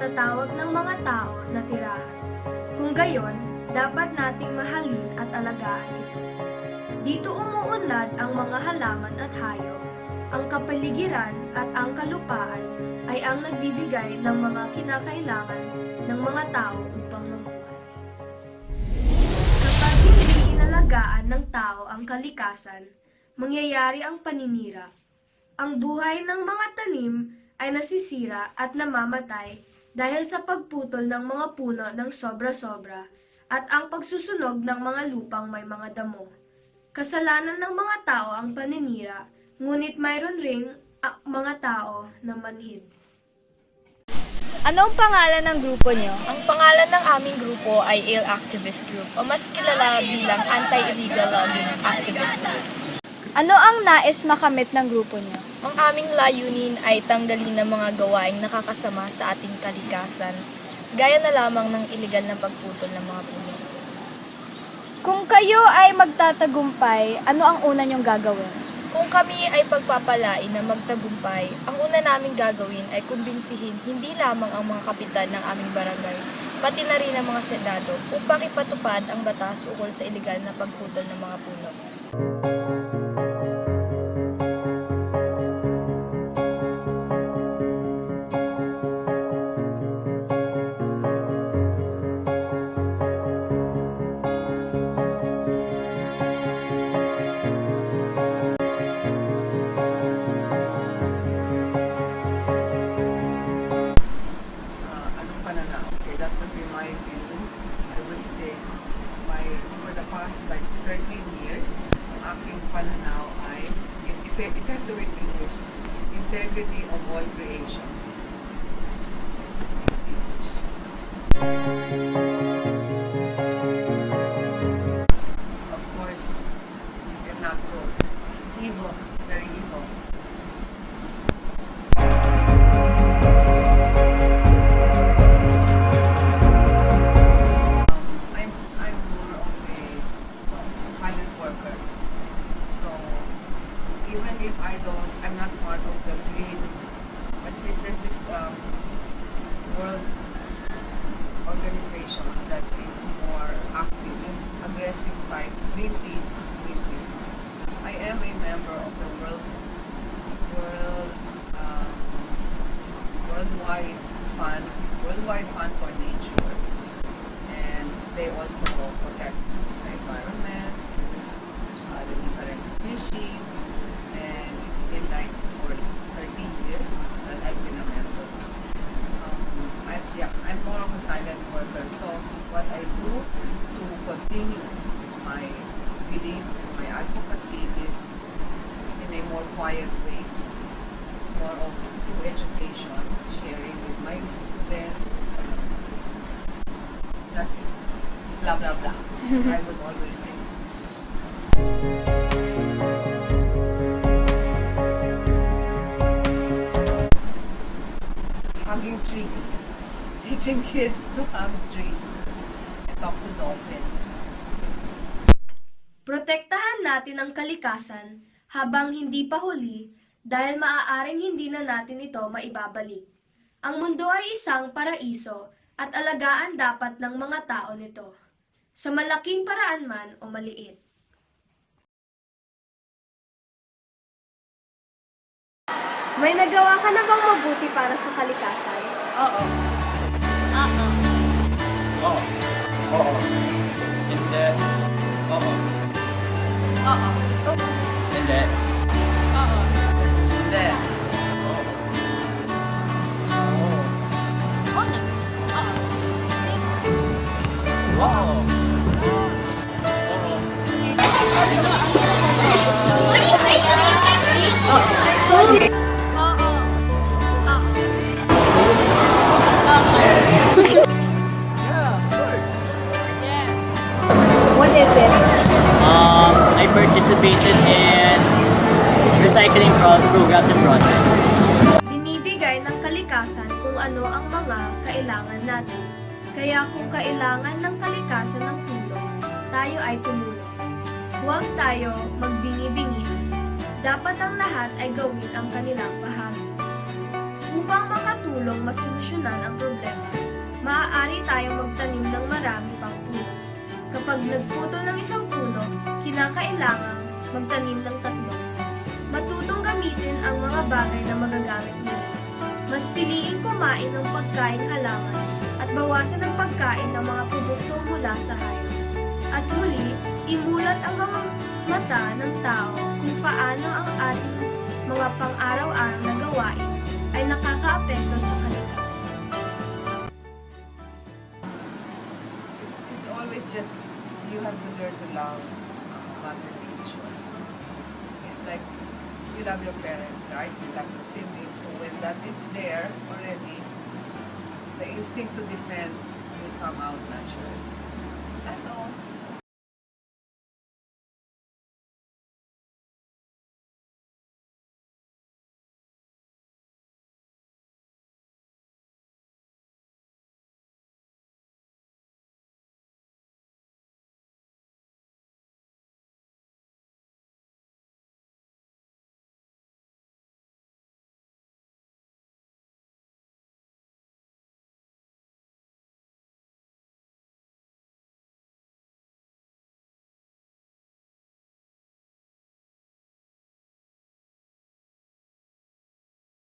matatawag ng mga tao na tirahan. Kung gayon, dapat nating mahalin at alagaan ito. Dito umuunlad ang mga halaman at hayop, ang kapaligiran at ang kalupaan ay ang nagbibigay ng mga kinakailangan ng mga tao upang mamuhay. Kapag hindi inalagaan ng tao ang kalikasan, mangyayari ang paninira. Ang buhay ng mga tanim ay nasisira at namamatay dahil sa pagputol ng mga puno ng sobra-sobra at ang pagsusunog ng mga lupang may mga damo. Kasalanan ng mga tao ang paninira, ngunit mayroon ring mga tao na manhid. Anong pangalan ng grupo niyo? Ang pangalan ng aming grupo ay Ale Activist Group o mas kilala bilang Anti-Illegal Logging Activist Group. Ano ang nais makamit ng grupo niyo? Ang aming layunin ay tanggalin ang mga gawaing nakakasama sa ating kalikasan, gaya na lamang ng iligal na pagputol ng mga puno. Kung kayo ay magtatagumpay, ano ang una niyong gagawin? Kung kami ay pagpapalain na magtagumpay, ang una naming gagawin ay kumbinsihin hindi lamang ang mga kapitan ng aming barangay, pati na rin ang mga senado upang ipatupad ang batas ukol sa iligal na pagputol ng mga puno. It, it to with English. Integrity of all creation. Of course, if not good. Evil, very evil. Even if I don't, I'm not part of the green. but this? There's this um, world organization that is more active, yung aggressive type. Greenpeace, Greenpeace. I am a member of the World World um, Worldwide Fund, Worldwide Fund for Nature and they also protect the environment, uh, the different species, and it's been like for 30 years that I've been a member. Um, I, yeah, I'm more of silent worker, so what I do to continue my belief, my advocacy is in a more quiet way. It's more of through education, sharing with my students, um, that's it. Blah, blah, blah. I would always say. Hugging trees. Teaching kids to hug trees. And talk to dolphins. Protektahan natin ang kalikasan habang hindi pa huli dahil maaaring hindi na natin ito maibabalik. Ang mundo ay isang paraiso at alagaan dapat ng mga tao nito, sa malaking paraan man o maliit. May nagawa ka na bang mabuti para sa kalikasan? Oo. Oo. Oo. What is it? Um, I participated in recycling pro- programs and projects. Binibigay ng kalikasan kung ano ang mga kailangan natin. Kaya kung kailangan ng kalikasan ng tulong, tayo ay tumulong. Huwag tayo magbingi-bingi. Dapat ang lahat ay gawin ang kanilang bahagi. Upang makatulong masolusyonan ang problema, maaari tayong magtanim ng marami pang puno. Kapag nagputol ng isang puno, kinakailangang magtanim ng tatlo. Matutong gamitin ang mga bagay na magagamit nila. Mas piliin kumain ng pagkain halaman at bawasan ang pagkain ng mga produkto mula sa hayop. At huli, imulat ang mga mata ng tao kung paano ang ating mga pang-araw-araw na gawain ay nakakaapekto sa kalikasan. Just you have to learn to love Mother Nature. It's like you love your parents, right? You love your siblings. So when that is there already, the instinct to defend will come out naturally.